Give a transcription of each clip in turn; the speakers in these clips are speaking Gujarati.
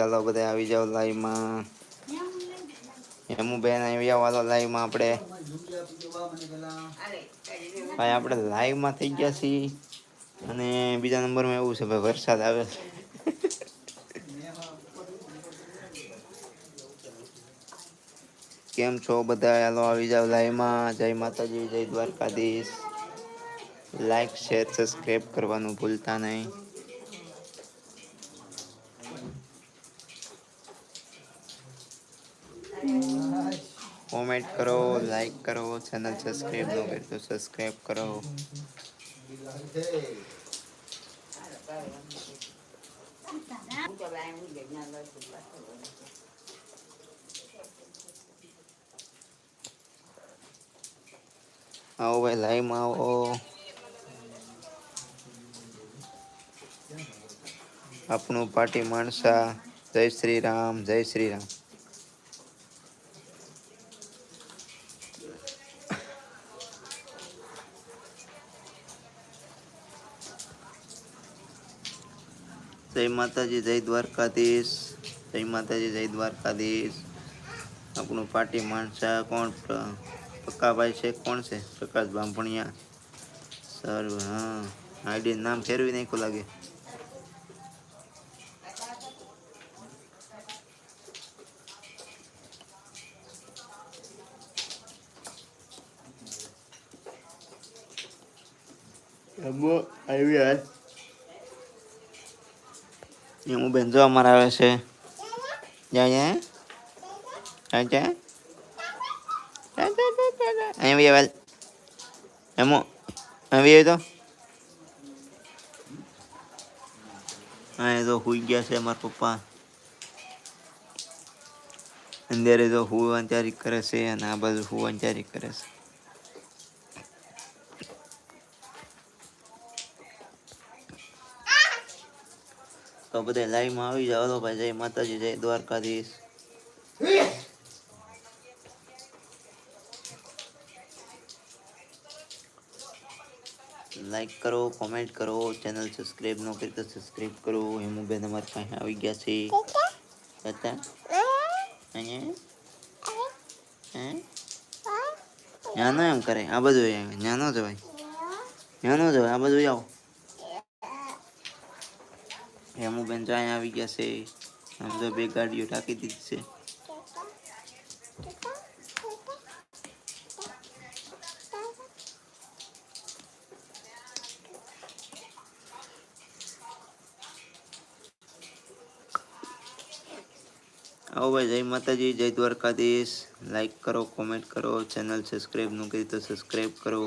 હાલો, બધા આવી જાઓ લાઈવમાં હેમુ બેન આવી જાઓ હાલો લાઈવમાં આપણે. ભાઈ, આપણે લાઈવમાં થઈ ગયા છીએ. અને બીજા નંબરમાં એવું છે, ભાઈ, વરસાદ આવે છે. કેમ છો બધા? હાલો, આવી જાવ લાઈવમાં જય માતાજી, જય દ્વારકાધીશ. લાઈક શેર સબસ્ક્રાઈબ કરવાનું ભૂલતા નહીં. કોમેન્ટ કરો લાઈક કરો ચેનલ સબસ્ક્રાઈબ ન કરી તો સબસ્ક્રાઈબ કરો. આવો ભાઈ લાઈવમાં આવો. આપણું પાટી માણસા. જય શ્રી રામ, જય શ્રી રામ. જય માતાજી, જય દ્વારકાધીશ. જય માતાજી, જય દ્વારકાધીશ. આપણું પાટી માણસા કોણ? પક્કાભાઈ છે, કોણ છે? પ્રકાશ બાંભણિયા સર, હા. આઈડી નામ ફેરવી નાખ્યું લાગે. આવ્યા એમું બેન જો અમારે આવે છે. જાય જાય જ્યાં જ્યાં અહીં આવી આવે. એમો આવી તો. અહીંયા તો હુઈ ગયા છે મારા પપ્પા. અંદર તો હુવાની તૈયારી કરે છે અને આ બાજુ હુવાની તૈયારી કરે છે. તો બધા લાઈવમાં આવી જાવ તો ભાઈ જય માતાજી જય દ્વારકાધીશ. લાઈક કરો કોમેન્ટ કરો ચેનલ સબસ્ક્રાઇબ ન કરી તો સબસ્ક્રાઇબ કરો. હેમુ બેન અમારી પાસે આવી ગયા છે. હતા અહીંયા હે? ન્યાનો એમ કરે. આ બધું ન્યાનો જવાય ન્યાનો? જવાય આ બધું આવો. હેમુ બેન તો અહીંયા આવી ગયા છે આમ તો બે ગાડીઓ ટાંકી દીધી છે આવો ભાઈ જય માતાજી જય દ્વારકાધીશ લાઈક કરો કોમેન્ટ કરો ચેનલ સબસ્ક્રાઈબ ન કરી તો સબસ્ક્રાઈબ કરો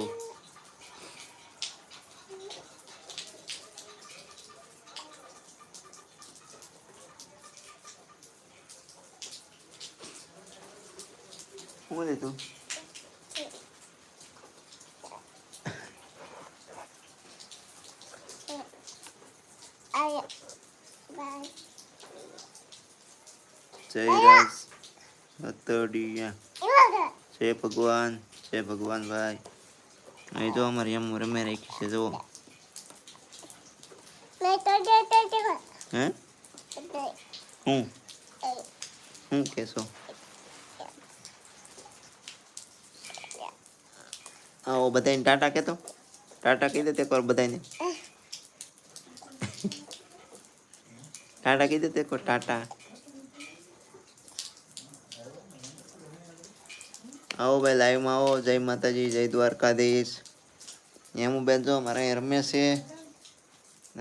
શું લીધું જય રાજ. હતડિયા જય ભગવાન જય ભગવાન ભાઈ. અહીં તો અમારી એમ રમે રાખી છે જુઓ. હે? હું? હું આવો બધાને ટાટા કહેતો. ટાટા કહી દે તે કોર બધાને ટાટા કહી દે તે કોર ટાટા. આવો ભાઈ લાઈવમાં આવો. જય માતાજી, જય દ્વારકાધીશ. એમ બેન જો મારે અહીં રમે છે.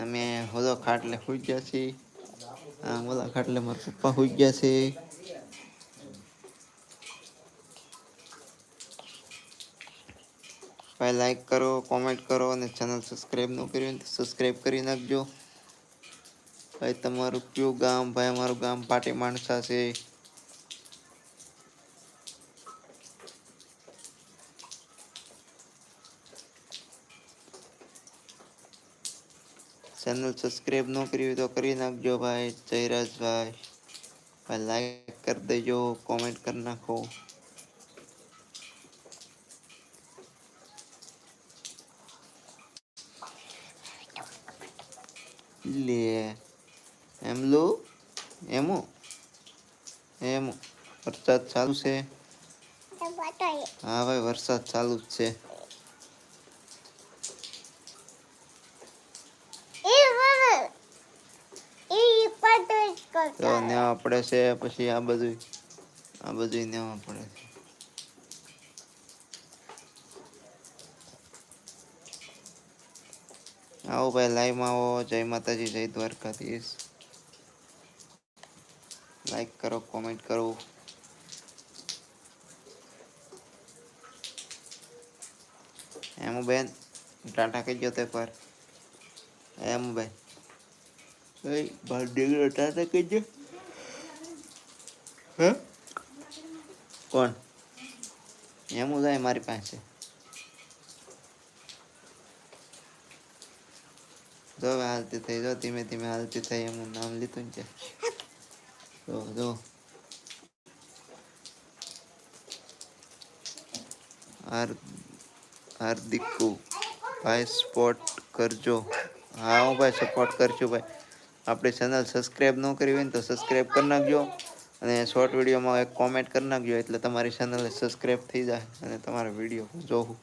અમે હોલો ખાટલે સુઈ ગયા છીએ. હા ઓલા ખાટલે મારા પપ્પા સુઈ ગયા છે. ભાઈ લાઈક કરો કોમેન્ટ કરો અને ચેનલ સબસ્ક્રાઈબ ન કરી તો સબસ્ક્રાઈબ કરી નાખજો. ભાઈ, તમારું કયું ગામ? ભાઈ, અમારું ગામ પાટી માણસા છે. ચેનલ સબસ્ક્રાઈબ ન કરી હોય તો કરી નાખજો ભાઈ. જયરાજભાઈ, ભાઈ લાઈક કરી દેજો કોમેન્ટ કરી નાખો. લે એમ લો એમું એમું વરસાદ ચાલુ છે હા ભાઈ વરસાદ ચાલુ જ છે તો નેવા પડે છે પછી આ બધું આ બધું નેવા પડે છે આવો ભાઈ લાઈવમાં આવો. જય માતાજી જય દ્વારકાધીશ. લાઈક કરો કોમેન્ટ કરો. એમ બેન ટાટા કહી ગયો તે પર એમ બેન. ભાઈ ટાટા કહેજો હે? કોણ? એમ જાય મારી પાસે. જો હવે હાલતી થઈ, જો ધીમે ધીમે હાલતી થઈ, એમનું નામ લીધું છે જો જો. હાર, હાર્દિકુ, ભાઈ સપોર્ટ કરજો. હા, હું ભાઈ સપોર્ટ કરજો ભાઈ. આપણી ચેનલ સબસ્ક્રાઈબ ન કરી હોય ને તો સબસ્ક્રાઈબ કરી નાખજો. અને શોર્ટ વિડીયોમાં એક કોમેન્ટ કરી નાખજો, એટલે તમારી ચેનલ સબસ્ક્રાઈબ થઈ જાય અને તમારા વીડિયો જોવું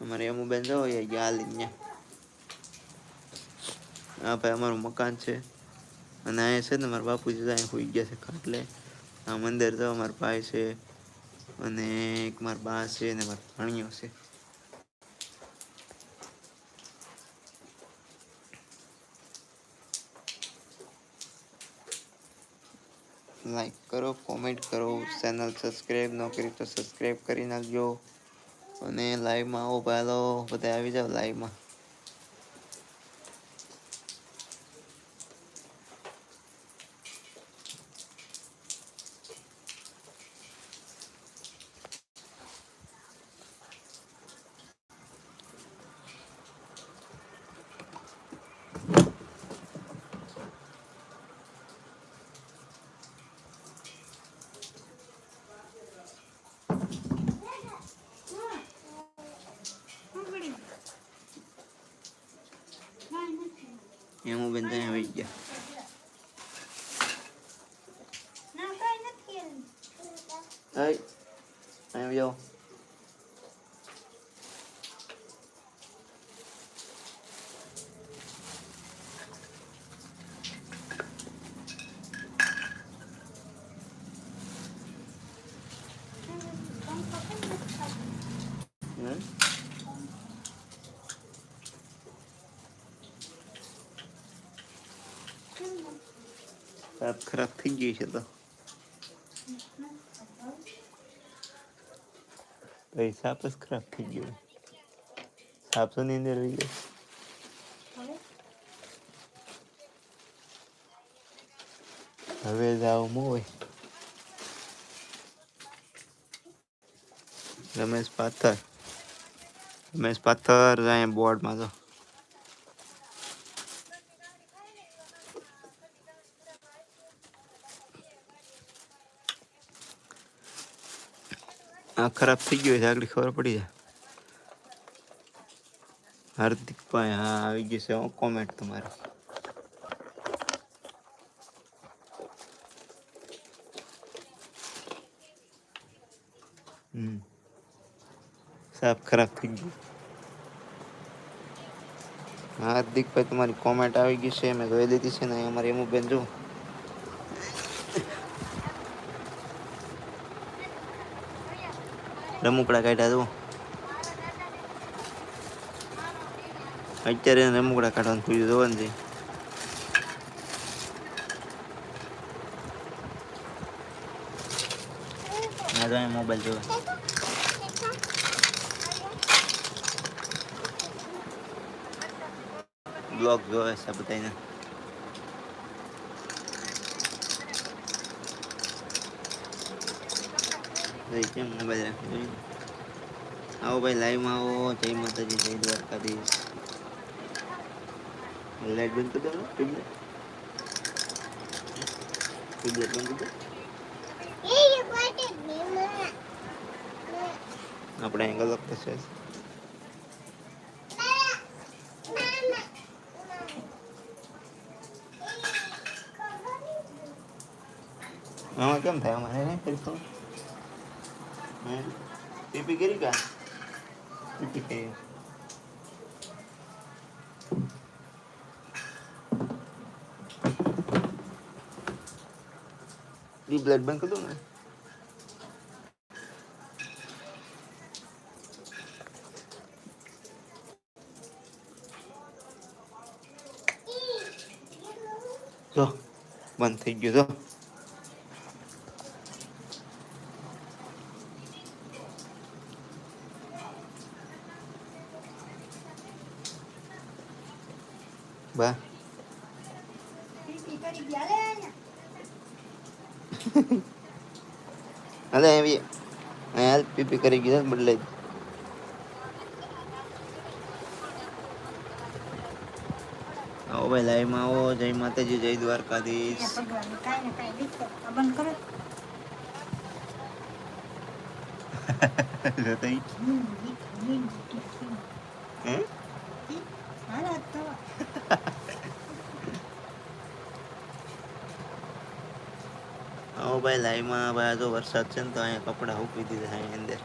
અમારે એમ બેન એ ગયા અહીંયા આ ભાઈ અમારું મકાન છે. અને અહીંયા છે ને મારા બાપુજી અહીંયા હોઈ ગયા છે ખાટલે. આ મંદિર તો મારા ભાઈ છે. અને એક મારા બા છે અને મારા ભાણીઓ છે. લાઈક કરો કોમેન્ટ કરો ચેનલ સબસ્ક્રાઈબ ન કરી તો સબસ્ક્રાઈબ કરી નાખજો. અને લાઈવમાં આવો પહેલો બધા આવી જાઓ લાઈવમાં એમ બેન ત્યાં આવી ગયા. Hey, em Khરાબ ખરાબ થઈ ગઈ છે તો તો સાપ જ ખરાબ થઈ ગયો સાપ તો ની અંદર રહી ગયો હવે જાવ મોય રમેશ પાથર રમેશ પાથર જાય બોર્ડમાં તો આ ખરાબ થઈ ગયો છે આગળ ખબર પડી જાય હાર્દિકભાઈ હા આવી ગઈ છે કોમેન્ટ તમારી હમ સાફ ખરાબ થઈ ગયું હાર્દિકભાઈ તમારી કોમેન્ટ આવી ગઈ છે મેં જોઈ લીધી છે ને અમારી એમુ બેન જો રમુકડા કાઢ્યા તો. અત્યારે રમુકડા કાઢવાનું થયું જોવાનું છે આ જો મોબાઈલ જોવે. બ્લોગ જોવે છે બધાને ભાઈ, કેમ મોબાઈલ રાખી આવો ભાઈ લાઈવમાં આવો. જય માતાજી, જય દ્વારકાધીશ. લાઈટ બંધ કરી દો ટ્યુબલાઇટ ટ્યુબલાઇટ બંધ કરી દો. આપણે એંગલ લખતો છે આમાં કેમ થાય? અમારે નહીં કરી તો હે પીપી કરી કા પીપી કરી ડી બ્લડ બંધ કરી દો ને બા પીપી કરી ગયા અરે એવી અહીંયા પીપી કરી ગયું બદલાઈ આવો ભાઈ લાઈવમાં આવો જય માતાજી જય દ્વારકાધીશ ભગવાન કાંઈ ને કાંઈ લીખો આ બંધ કરો જતાઈ. હમ, લીખો, લીખો, લીખો. હે હાલો તો ભાઈ લાઈવમાં ભાઈ જો વરસાદ છે ને તો અહીંયા કપડાં હૂકી દીધા અહીંયા અંદર.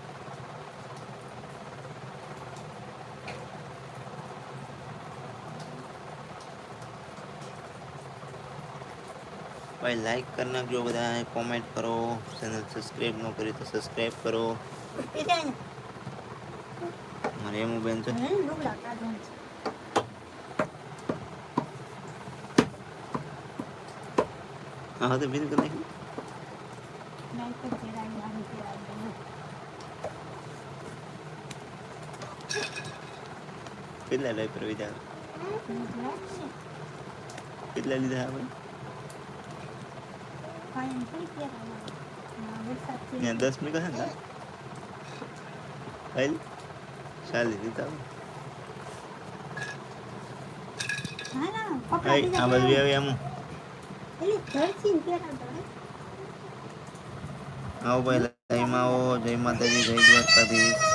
ભાઈ લાઈક કરી નાખજો બધા કોમેન્ટ કરો. ચેનલ સબસ્ક્રાઈબ ન કરી તો સબસ્ક્રાઈબ કરો. મારે એમ બેન છે. હા તો બિન કરી નાખ્યું કેટલા લઈ પ્રવિધા કેટલા લીધા આપણે? દસ મિનિટ હશે ને ચાલી લીધા આ બધું. આવી આમ. આવો ભાઈ લાઈવમાં આવો જય માતાજી જય દ્વારકાધીશ.